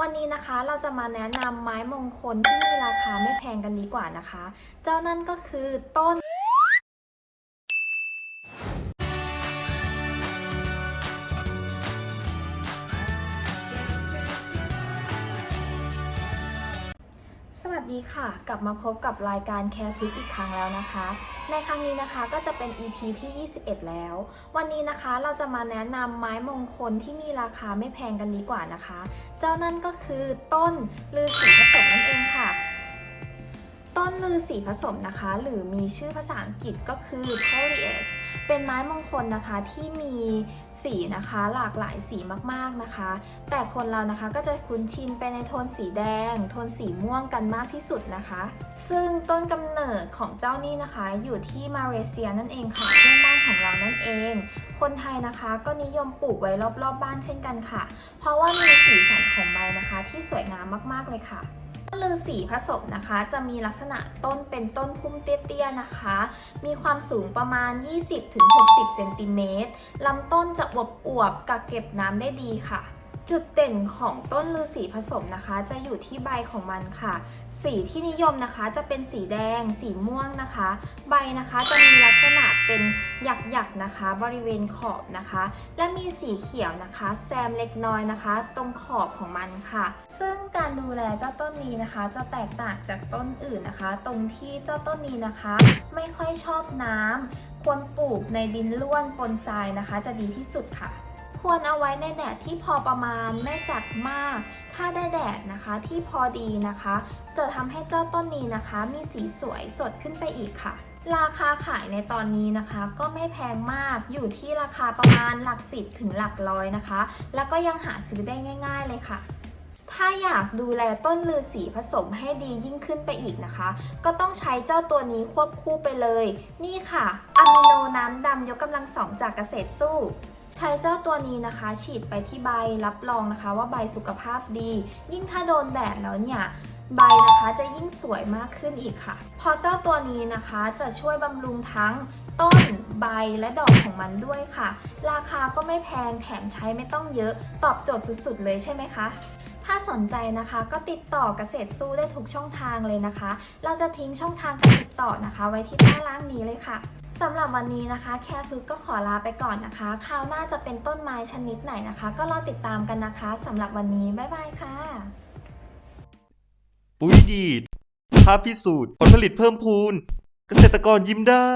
วันนี้นะคะเราจะมาแนะนำไม้มงคลที่มีราคาไม่แพงกันดีกว่านะคะ เจ้านั่นก็คือต้น วัสดีค่ะ กลับมาพบกับรายการแคร์พิกอีกครั้งแล้วนะคะ ในครั้งนี้นะคะก็จะเป็น EP ที่ 21 แล้ว วันนี้นะคะเราจะมาแนะนำไม้มงคลที่มีราคาไม่แพงกันดีกว่านะคะ เจ้านั่นก็คือต้นลือสีผสมนั่นเองค่ะ ต้นลือสีผสมนะคะ หรือมีชื่อภาษาอังกฤษก็คือ c o l i a s เป็นไม้มงคลนะคะที่มีสีนะคะหลากหลายสีมากๆนะคะ แต่คนเรานะคะก็จะคุ้นชินไปในโทนสีแดง โทนสีม่วงกันมากที่สุดนะคะ ซึ่งต้นกำเนิดของเจ้านี่นะคะอยู่ที่มาเลเซียนั่นเองค่ะเพื่อนบ้านของเรานั่นเอง คนไทยนะคะก็นิยมปลูกไว้รอบๆบบ้านเช่นกันค่ะ เพราะว่ามีสีสันของใบนะคะที่สวยงามมากๆเลยค่ะ ลือสีผสมนะคะ จะมีลักษณะต้นเป็นต้นพุ่มเตี้ยๆนะคะ มีความสูงประมาณ 20-60เซนติเมตรลำต้นจะอวบอวบๆกักเก็บน้ำได้ดีค่ะ จุดเด่นของต้นลือสีผสมนะคะ จะอยู่ที่ใบของมันค่ะ สีที่นิยมนะคะจะเป็นสีแดง สีม่วงนะคะ ใบนะคะจะมีลักษณะเป็นหยักๆนะคะ บริเวณขอบนะคะ และมีสีเขียวนะคะ แซมเล็กน้อยนะคะ ตรงขอบของมันค่ะ ซึ่งการดูแลเจ้าต้นนี้นะคะ จะแตกต่างจากต้นอื่นนะคะ ตรงที่เจ้าต้นนี้นะคะ ไม่ค่อยชอบน้ำควรปลูกในดินร่วนปนทรายนะคะ จะดีที่สุดค่ะ ควรเอาไว้ในแดดที่พอประมาณไม่จัดมาก ถ้าได้แดดนะคะที่พอดีนะคะ จะทำให้เจ้าต้นนี้นะคะ มีสีสวยสดขึ้นไปอีกค่ะ ราคาขายในตอนนี้นะคะ ก็ไม่แพงมากอยู่ที่ราคาประมาณหลักสิบถึงหลักร้อยนะคะ แล้วก็ยังหาซื้อได้ง่าย ๆ เลยค่ะถ้าอยากดูแลต้นลือสีผสมให้ดียิ่งขึ้นไปอีกนะคะ ก็ต้องใช้เจ้าตัวนี้ควบคู่ไปเลย นี่ค่ะอะมิโนน้ำดำยกกำลังสองจากเกษตรสู้ ใช้เจ้าตัวนี้นะคะ ฉีดไปที่ใบรับรองนะคะ ว่าใบสุขภาพดี ยิ่งถ้าโดนแดดแล้วเนี่ยใบนะคะจะยิ่งสวยมากขึ้นอีกค่ะ เพราะเจ้าตัวนี้นะคะจะช่วยบำรุงทั้งต้นใบและดอกของมันด้วยค่ะ ราคาก็ไม่แพงแถมใช้ไม่ต้องเยอะตอบโจทย์สุดๆเลยใช่ไหมคะ ถ้าสนใจนะคะก็ติดต่อเกษตรสู้ได้ทุกช่องทางเลยนะคะ เราจะทิ้งช่องทางการติดต่อนะคะ ไว้ที่ใต้ล่างนี้เลยค่ะสำหรับวันนี้นะคะ แค่พึกก็ขอลาไปก่อนนะคะ คราวหน้าจะเป็นต้นไม้ชนิดไหนนะคะ ก็รอติดตามกันนะคะสำหรับวันนี้ บ๊ายบายค่ะ ปุ๋ยดีดภาพพิสูจน์ผลผลิตเพิ่มพูน เกษตรกรยิ้มได้